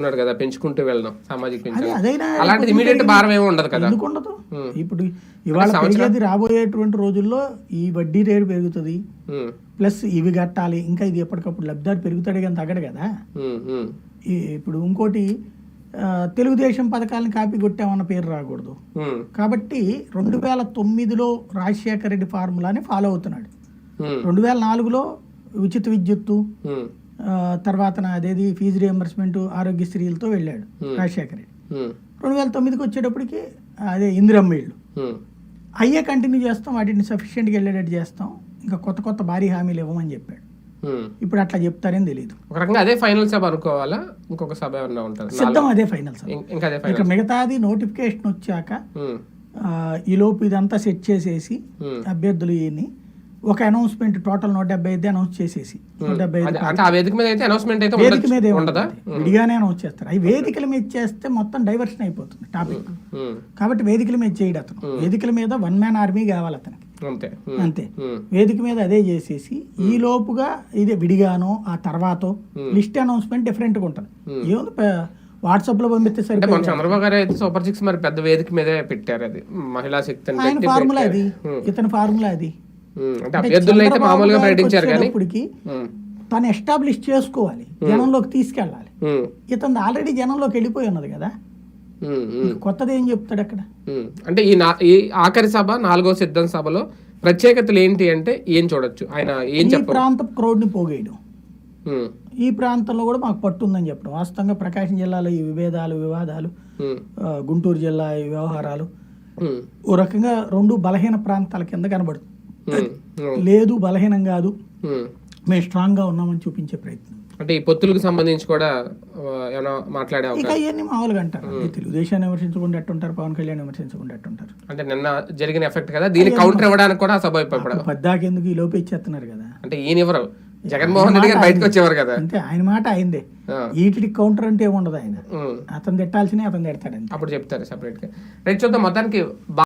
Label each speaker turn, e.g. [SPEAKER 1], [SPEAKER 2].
[SPEAKER 1] ఉన్నాడు కదా పెంచుకుంటూ వెళ్ళడం సామాజిక అలాంటిది ఇమీడియట్ భారం ఏమి ఉండదు కదా.
[SPEAKER 2] ఎందుకు ఉండదు ఇప్పుడు ఇవాళ పెరిగేది రాబోయేటువంటి రోజుల్లో ఈ వడ్డీ రేటు పెరుగుతుంది. ప్లస్ ఇవి కట్టాలి. ఇంకా ఇది ఎప్పటికప్పుడు లబ్ధిదారు పెరుగుతాడు కానీ తగ్గడు కదా. ఇప్పుడు ఇంకోటి తెలుగుదేశం పథకాలను కాపీ కొట్టామన్న పేరు రాకూడదు. కాబట్టి రెండు వేల తొమ్మిదిలో రాజశేఖర రెడ్డి ఫార్ములాని ఫాలో అవుతున్నాడు. రెండు వేల నాలుగులో ఉచిత విద్యుత్తు తర్వాత అదేది ఫీజు రియంబర్స్మెంట్ ఆరోగ్యశ్రీలతో వెళ్ళాడు రాజశేఖర రెడ్డి. రెండు వేల తొమ్మిదికి వచ్చేటప్పటికి అదే ఇందిరమ్మ ఇళ్ళు అయ్యే కంటిన్యూ చేస్తాం వాటిని సఫిషియెంట్గా వెళ్ళేటట్టు చేస్తాం ఇంకా కొత్త కొత్త భారీ హామీలు ఇవ్వమని చెప్పాడు. ఇప్పుడు అట్లా చెప్తారని తెలియదు
[SPEAKER 1] ఒక రకంగా అదే ఫైనల్ సభ అనుకోవాలా? ఇంకొక సభ ఏమన్నా ఉంటుంది?
[SPEAKER 2] సిద్ధం అదే ఫైనల్ సార్
[SPEAKER 1] ఇంకా అదే
[SPEAKER 2] ఇక మిగతాది నోటిఫికేషన్ వచ్చాక
[SPEAKER 1] ఉమ్,
[SPEAKER 2] ఆ, ఈ లోపు ఇదంతా సెట్ చేసేసి. అభ్యర్థులు ఇవన్నీ ఒక అనౌన్స్మెంట్ టోటల్ నూట డెబ్బై ఐదు అనౌన్స్ చేసేసి. నూట డెబ్బై ఐదు
[SPEAKER 1] అదే- అంటే ఆ వేదిక మీద అయితే అనౌన్స్మెంట్ అయితే
[SPEAKER 2] వేదిక
[SPEAKER 1] ఉండదు-
[SPEAKER 2] మీద. విడిగానే అనౌన్స్ చేస్తారు. అవి వేదికల మీద చేస్తే మొత్తం డైవర్షన్ అయిపోతుంది టాపిక్ కాబట్టి వేదికల మీద చేయడు అతను. వేదికల మీద వన్ మ్యాన్ ఆర్మీ కావాలి అతనికి.
[SPEAKER 1] అంతే.
[SPEAKER 2] అంతే. వేదిక మీద అదే చేసేసి ఈ లోపుగా ఇదే విడిగానో ఆ తర్వాత లిస్ట్ అనౌన్స్మెంట్ డిఫరెంట్గా ఉంటుంది. ఏముంది వాట్సాప్లో పంపిస్తే
[SPEAKER 1] మన చంద్రబాబు గారు అయితే సూపర్ సిక్స్ మరి పెద్ద వేదిక మీదే పెట్టారు అది. మహిళా
[SPEAKER 2] ఆయన
[SPEAKER 1] పెట్టి
[SPEAKER 2] ఫార్ములా. అది. ఇతని ఫార్ములా అది.
[SPEAKER 1] అంటే అభ్యర్థులను అయితే మామూలుగా ప్రకటించారు కానీ
[SPEAKER 2] ఇప్పటికి తను ఎస్టాబ్లిష్ చేసుకోవాలి జనంలోకి తీసుకెళ్ళాలి. ఇతను ఆల్రెడీ జనంలోకి వెళ్ళిపోయి ఉన్నది కదా. కొత్తది ఏం చెప్తాడు అక్కడ.
[SPEAKER 1] అంటే ఈ ఈ ఆఖరి సభ నాలుగో సిద్ధం సభలో ప్రత్యేకతలు ఏంటి అంటే ఏం చూడొచ్చు? ఆయన ఏం
[SPEAKER 2] ఈ
[SPEAKER 1] చెప్ప
[SPEAKER 2] ప్రాంత క్రౌడ్ని పోగేయడం ఈ ప్రాంతంలో కూడా మాకు పట్టు ఉందని చెప్పడం. వాస్తవంగా ప్రకాశం జిల్లాలో ఈ విభేదాలు వివాదాలు గుంటూరు జిల్లా ఈ వ్యవహారాలు ఓ రకంగా రెండు బలహీన ప్రాంతాల కింద కనబడుతుంది లేదు బలహీనం కాదు. మేము. స్ట్రాంగ్గా ఉన్నామని చూపించే ప్రయత్నం.
[SPEAKER 1] అంటే ఈ పొత్తులకు సంబంధించి కూడా ఏమైనా మాట్లాడే
[SPEAKER 2] ఇక అవన్నీ మామూలుగా అంటారు. తెలుగుదేశాన్ని విమర్శించకుండా ఎట్టుంటారు పవన్ కళ్యాణ్ విమర్శించకుండా ఎట్టుంటారు
[SPEAKER 1] అంటే నిన్న జరిగిన ఎఫెక్ట్ కదా? దీనికి కౌంటర్ ఇవ్వడానికి కూడా సభ ఇప్పుడు
[SPEAKER 2] పద్దాకెందుకు ఈ లోపు ఇచ్చేస్తున్నారు కదా?
[SPEAKER 1] అంటే ఈయన ఎవరు జగన్మోహన్ రెడ్డి గారు బయటకు వచ్చేవారు కదా?
[SPEAKER 2] అంతే ఆయన మాట అయిందే
[SPEAKER 1] ఆ.
[SPEAKER 2] వీటికి కౌంటర్ అంటే ఏముండదు ఆయన. అతను తిట్టాల్సిన అతను తిడతాడంతే.
[SPEAKER 1] అప్పుడు చెప్తారు సెపరేట్గా. రైట్ చూద్దాం. మొత్తానికి